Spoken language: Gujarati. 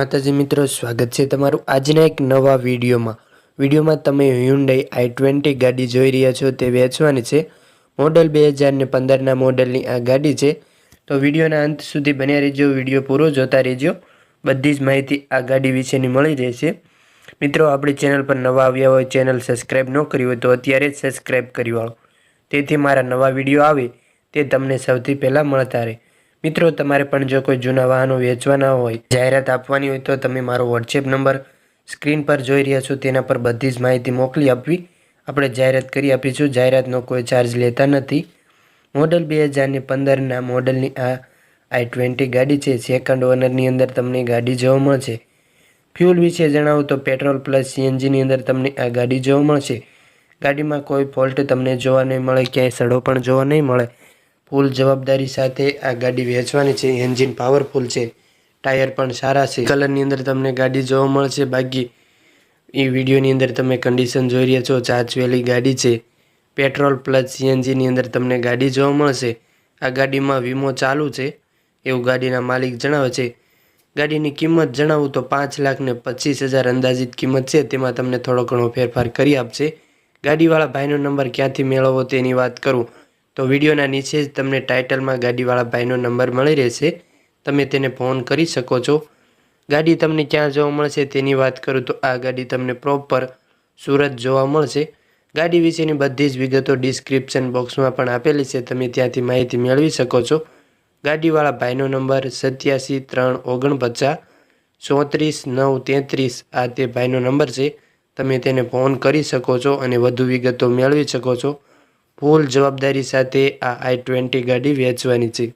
માતાજી મિત્રો, સ્વાગત છે તમારું આજના એક નવા વિડીયોમાં. વિડીયોમાં તમે હ્યુન્ડાઈ આઈ ટ્વેન્ટી ગાડી જોઈ રહ્યા છો, તે વેચવાની છે. મોડલ બે હજારને પંદરના મોડલની આ ગાડી છે. તો વિડીયોના અંત સુધી બન્યા રહેજો, વીડિયો પૂરો જોતા રહેજો. બધી જ માહિતી આ ગાડી વિશેની મળી રહેશે. મિત્રો, આપણી ચેનલ પર નવા આવ્યા હોય, ચેનલ સબસ્ક્રાઈબ ન કરી હોય તો અત્યારે જ સબસ્ક્રાઈબ કરી વાળો. તેથી મારા નવા વીડિયો આવે, તે તમને સૌથી પહેલાં મળતા રહે. મિત્રો, તમારે પણ જો કોઈ જૂના વાહનો વેચવાના હોય, જાહેરાત આપવાની હોય, તો તમે મારો વોટ્સએપ નંબર સ્ક્રીન પર જોઈ રહ્યા છો. તેના પર બધી જ માહિતી મોકલી આપવી. આપણે જાહેરાત કરી આપીશું. જાહેરાતનો કોઈ ચાર્જ લેતા નથી. મોડલ બે હજારની પંદરના મોડલની આ આઈ ટ્વેન્ટી ગાડી છે. સેકન્ડ ઓનરની અંદર તમને ગાડી જોવા મળશે. ફ્યુલ વિશે જણાવું તો પેટ્રોલ પ્લસ સીએનજીની અંદર તમને આ ગાડી જોવા મળશે. ગાડીમાં કોઈ ફોલ્ટ તમને જોવા નહીં મળે, ક્યાંય સડો પણ જોવા નહીં મળે. ફૂલ જવાબદારી સાથે આ ગાડી વેચવાની છે. એન્જિન પાવરફુલ છે. ટાયર પણ સારા છે. કલરની અંદર તમને ગાડી જોવા મળશે. બાકી એ વિડીયોની અંદર તમે કન્ડિશન જોઈ રહ્યા છો. ચાચવેલી ગાડી છે. પેટ્રોલ પ્લસ સીએનજીની અંદર તમને ગાડી જોવા મળશે. આ ગાડીમાં વીમો ચાલુ છે. એવું ગાડીના માલિક જણાવે છે. ગાડીની કિંમત જણાવું તો પાંચ લાખ ને પચીસ હજાર અંદાજિત કિંમત છે. તેમાં તમને થોડો ઘણો ફેરફાર કરી આપશે. ગાડીવાળા ભાઈનો નંબર ક્યાંથી મેળવવો તેની વાત કરું. તો વિડીયોના નીચે જ તમને ટાઇટલમાં ગાડીવાળા ભાઈનો નંબર મળી રહેશે. તમે તેને ફોન કરી શકો છો. ગાડી તમને ક્યાં જોવા મળશે તેની વાત કરું તો આ ગાડી તમને પ્રોપર સુરત જોવા મળશે. ગાડી વિશેની બધી જ વિગતો ડિસ્ક્રિપ્શન બોક્સમાં પણ આપેલી છે. તમે ત્યાંથી માહિતી મેળવી શકો છો. ગાડીવાળા ભાઈનો નંબર સત્યાસી ત્રણ ઓગણપચાસ ચોત્રીસ નવ તેત્રીસ આ તે ભાઈનો નંબર છે. તમે તેને ફોન કરી શકો છો અને વધુ વિગતો મેળવી શકો છો. ફૂલ જવાબદારી સાથે આ આઈ ટ્વેન્ટી ગાડી વેચવાની છે.